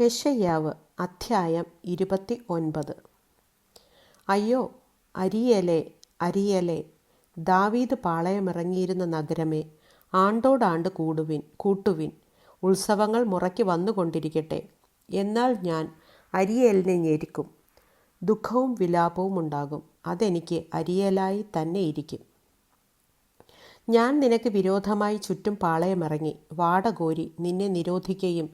യെശയ്യാവ് അധ്യായം ഇരുപത്തി ഒൻപത് അയ്യോ അരിയലെ അരിയലെ ദാവീദ് പാളയമിറങ്ങിയിരുന്ന നഗരമേ ആണ്ടോടാണ്ട് കൂടുവിൻ കൂട്ടുവിൻ ഉത്സവങ്ങൾ മുറയ്ക്ക് വന്നുകൊണ്ടിരിക്കട്ടെ. എന്നാൽ ഞാൻ അരിയലിനെ ഞെരിക്കും. ദുഃഖവും വിലാപവും ഉണ്ടാകും. അതെനിക്ക് അരിയലായി തന്നെ ഇരിക്കും. ഞാൻ നിനക്ക് വിരോധമായി ചുറ്റും പാളയമിറങ്ങി. വാടകോരി നിന്നെ നിരോധിക്കുകയും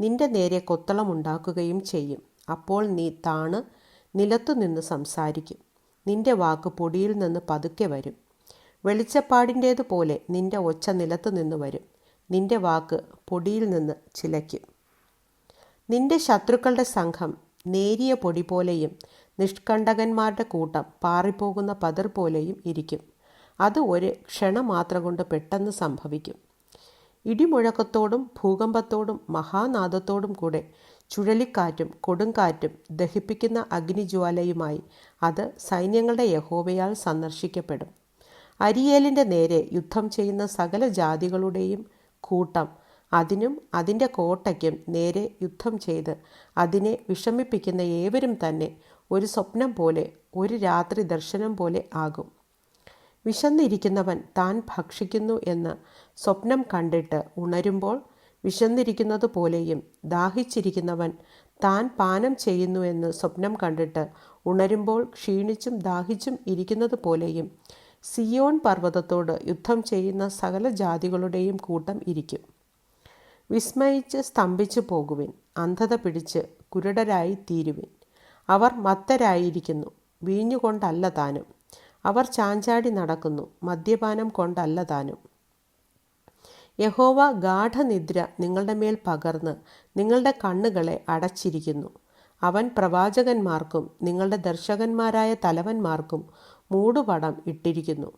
നിന്റെ നേരെ കൊത്തളമുണ്ടാക്കുകയും ചെയ്യും. അപ്പോൾ നീ താണ് നിലത്തുനിന്ന് സംസാരിക്കും. നിന്റെ വാക്ക് പൊടിയിൽ നിന്ന് പതുക്കെ വരും. വെളിച്ചപ്പാടിന്റേതുപോലെ നിന്റെ ഒച്ച നിലത്തു നിന്ന് വരും. നിന്റെ വാക്ക് പൊടിയിൽ നിന്ന് ചിലയ്ക്കും. നിന്റെ ശത്രുക്കളുടെ സംഘം നേരിയ പൊടി പോലെയും നിഷ്കണ്ടകന്മാരുടെ കൂട്ടം പാറിപ്പോകുന്ന പതിർ പോലെയും ഇരിക്കും. അത് ഒരു ക്ഷണമാത്ര കൊണ്ട് പെട്ടെന്ന് സംഭവിക്കും. ഇടിമുഴക്കത്തോടും ഭൂകമ്പത്തോടും മഹാനാദത്തോടും കൂടെ ചുഴലിക്കാറ്റും കൊടുങ്കാറ്റും ദഹിപ്പിക്കുന്ന അഗ്നിജ്വാലയുമായി അത് സൈന്യങ്ങളുടെ യഹോവയാൽ സന്ദർശിക്കപ്പെടും. അരിയേലിന്റെ നേരെ യുദ്ധം ചെയ്യുന്ന സകല ജാതികളുടെയും കൂട്ടം അതിനും അതിന്റെ കോട്ടയ്ക്കും നേരെ യുദ്ധം ചെയ്ത് അതിനെ വിഷമിപ്പിക്കുന്ന ഏവരും തന്നെ ഒരു സ്വപ്നം പോലെ ഒരു രാത്രി ദർശനം പോലെ ആകും. വിശന്നിരിക്കുന്നവൻ താൻ ഭക്ഷിക്കുന്നു എന്ന് സ്വപ്നം കണ്ടിട്ട് ഉണരുമ്പോൾ വിശന്നിരിക്കുന്നത് പോലെയും ദാഹിച്ചിരിക്കുന്നവൻ താൻ പാനം ചെയ്യുന്നു എന്ന് സ്വപ്നം കണ്ടിട്ട് ഉണരുമ്പോൾ ക്ഷീണിച്ചും ദാഹിച്ചും ഇരിക്കുന്നത് പോലെയും സിയോൺ പർവതത്തോട് യുദ്ധം ചെയ്യുന്ന സകല ജാതികളുടെയും കൂട്ടം ഇരിക്കും. വിസ്മയിച്ച് സ്തംഭിച്ചു പോകുവിൻ അന്ധത പിടിച്ച് കുരുടരായി തീരുവിൻ. അവർ മത്തരായിരിക്കുന്നു വീഞ്ഞുകൊണ്ടല്ല താനും. അവർ ചാഞ്ചാടി നടക്കുന്നു. മദ്യപാനം കൊണ്ടല്ല താനും. യഹോവ ഗാഠനിദ്ര നിങ്ങളുടെ മേൽ പകർന്ന് നിങ്ങളുടെ കണ്ണുകളെ അടച്ചിരിക്കുന്നു. അവൻ പ്രവാചകന്മാർക്കും നിങ്ങളുടെ ദർശകന്മാരായ തലവന്മാർക്കും മൂടുപടം ഇട്ടിരിക്കുന്നു.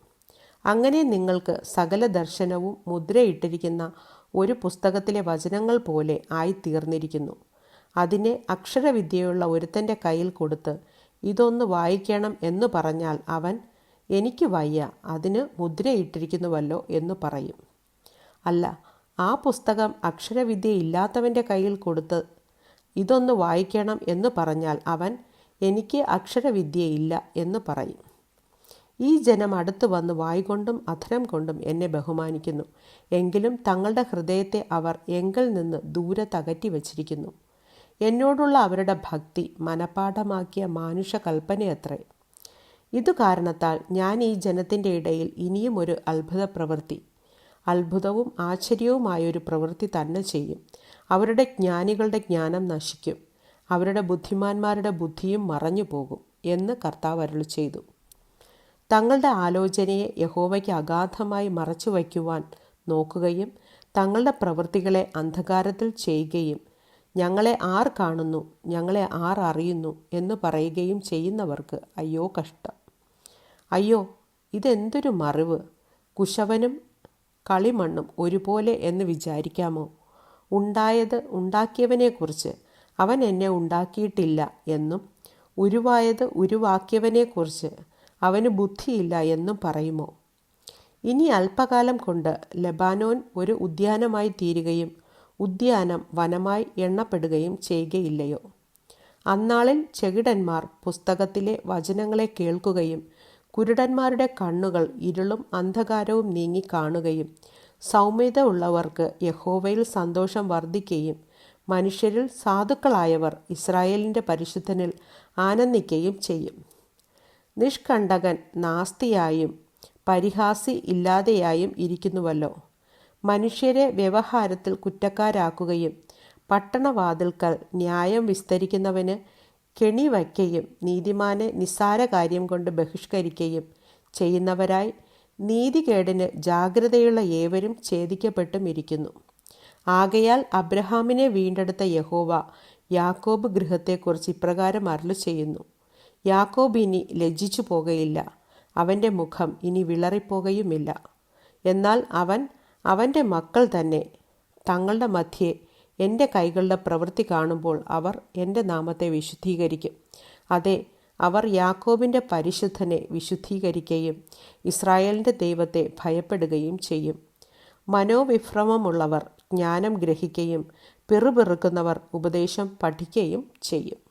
അങ്ങനെ നിങ്ങൾക്ക് സകല ദർശനവും മുദ്രയിട്ടിരിക്കുന്ന ഒരു പുസ്തകത്തിലെ വചനങ്ങൾ പോലെ ആയിത്തീർന്നിരിക്കുന്നു. അതിനെ അക്ഷരവിദ്യയുള്ള ഒരുത്തന്റെ കയ്യിൽ കൊടുത്ത് ഇതൊന്ന് വായിക്കണം എന്ന് പറഞ്ഞാൽ അവൻ എനിക്ക് വയ്യ അതിന് മുദ്രയിട്ടിരിക്കുന്നുവല്ലോ എന്ന് പറയും. അല്ല ആ പുസ്തകം അക്ഷരവിദ്യ ഇല്ലാത്തവന്റെ കയ്യിൽ കൊടുത്ത് ഇതൊന്ന് വായിക്കണം എന്ന് പറഞ്ഞാൽ അവൻ എനിക്ക് അക്ഷരവിദ്യയില്ല എന്ന് പറയും. ഈ ജനം അടുത്ത് വന്ന് വായികൊണ്ടും അധരം കൊണ്ടും എന്നെ ബഹുമാനിക്കുന്നു. എങ്കിലും തങ്ങളുടെ ഹൃദയത്തെ അവർ എങ്കിൽ നിന്ന് ദൂരെ തകറ്റി വച്ചിരിക്കുന്നു. എന്നോടുള്ള അവരുടെ ഭക്തി മനപാഠമാക്കിയ മാനുഷ കൽപ്പനയത്രേ ഇതു കാരണത്താൽ ഞാൻ ഈ ജനത്തിന്റെ ഇടയിൽ ഇനിയും ഒരു അത്ഭുത പ്രവൃത്തി അത്ഭുതവും ആശ്ചര്യവുമായൊരു പ്രവൃത്തി തന്നെ ചെയ്യും. അവരുടെ ജ്ഞാനികളുടെ ജ്ഞാനം നശിക്കും. അവരുടെ ബുദ്ധിമാന്മാരുടെ ബുദ്ധിയും മറഞ്ഞു പോകും എന്ന് കർത്താവ് അരുൾ ചെയ്തു. തങ്ങളുടെ ആലോചനയെ യഹോവയ്ക്ക് അഗാധമായി മറച്ചു വയ്ക്കുവാൻ നോക്കുകയും തങ്ങളുടെ പ്രവൃത്തികളെ അന്ധകാരത്തിൽ ചെയ്യുകയും ഞങ്ങളെ ആർ കാണുന്നു ഞങ്ങളെ ആർ അറിയുന്നു എന്ന് പറയുകയും ചെയ്യുന്നവർക്ക് അയ്യോ കഷ്ടം. അയ്യോ ഇതെന്തൊരു മറിവ്. കുശവനും കളിമണ്ണും ഒരുപോലെ എന്ന് വിചാരിക്കാമോ? ഉണ്ടായത് ഉണ്ടാക്കിയവനെക്കുറിച്ച്. അവൻ എന്നെ ഉണ്ടാക്കിയിട്ടില്ല എന്നും ഉരുവായത് ഉരുവാക്കിയവനെക്കുറിച്ച് അവന് ബുദ്ധിയില്ല എന്നും പറയുമോ? ഇനി അല്പകാലം കൊണ്ട് ലബാനോൻ ഒരു ഉദ്യാനമായി തീരുകയും ഉദ്യാനം വനമായി എണ്ണപ്പെടുകയും ചെയ്യുകയില്ലയോ? അന്നാളിൽ ചെകിടന്മാർ പുസ്തകത്തിലെ വചനങ്ങളെ കേൾക്കുകയും കുരുടന്മാരുടെ കണ്ണുകൾ ഇരുളും അന്ധകാരവും നീങ്ങി കാണുകയും സൗമ്യത ഉള്ളവർക്ക് യഹോവയിൽ സന്തോഷം വർദ്ധിക്കുകയും മനുഷ്യരിൽ സാധുക്കളായവർ ഇസ്രായേലിന്റെ പരിശുദ്ധനിൽ ആനന്ദിക്കുകയും ചെയ്യും. നിഷ്കണ്ടകൻ നാസ്തിയായും പരിഹാസി ഇല്ലാതെയായും ഇരിക്കുന്നുവല്ലോ. മനുഷ്യരെ വ്യവഹാരത്തിൽ കുറ്റക്കാരാക്കുകയും പട്ടണവാതിൽക്കൽ ന്യായം വിസ്തരിക്കുന്നവന് കെണി വയ്ക്കുകയും നീതിമാനെ നിസ്സാര കാര്യം കൊണ്ട് ബഹിഷ്കരിക്കുകയും ചെയ്യുന്നവരായി നീതികേടിന് ജാഗ്രതയുള്ള ഏവരും ഛേദിക്കപ്പെട്ടും ഇരിക്കുന്നു. ആകയാൽ അബ്രഹാമിനെ വീണ്ടെടുത്ത യഹോവ യാക്കോബ് ഗൃഹത്തെക്കുറിച്ച് ഇപ്രകാരം അരുളു ചെയ്യുന്നു. യാക്കോബ് ഇനി ലജ്ജിച്ചു പോകുകയില്ല അവന്റെ മുഖം ഇനി വിളറിപ്പോകുകയുമില്ല എന്നാൽ അവൻ അവന്റെ മക്കൾ തന്നെ തങ്ങളുടെ മധ്യേ എന്റെ കൈകളുടെ പ്രവൃത്തി കാണുമ്പോൾ അവർ എന്റെ നാമത്തെ വിശുദ്ധീകരിക്കും. അതെ അവർ യാക്കോബിന്റെ പരിശുദ്ധനെ വിശുദ്ധീകരിക്കുകയും ഇസ്രായേലിന്റെ ദൈവത്തെ ഭയപ്പെടുകയും ചെയ്യും. മനോവിഭ്രമമുള്ളവർ ജ്ഞാനം ഗ്രഹിക്കുകയും പിറുപിറുക്കുന്നവർ ഉപദേശം പഠിക്കുകയും ചെയ്യും.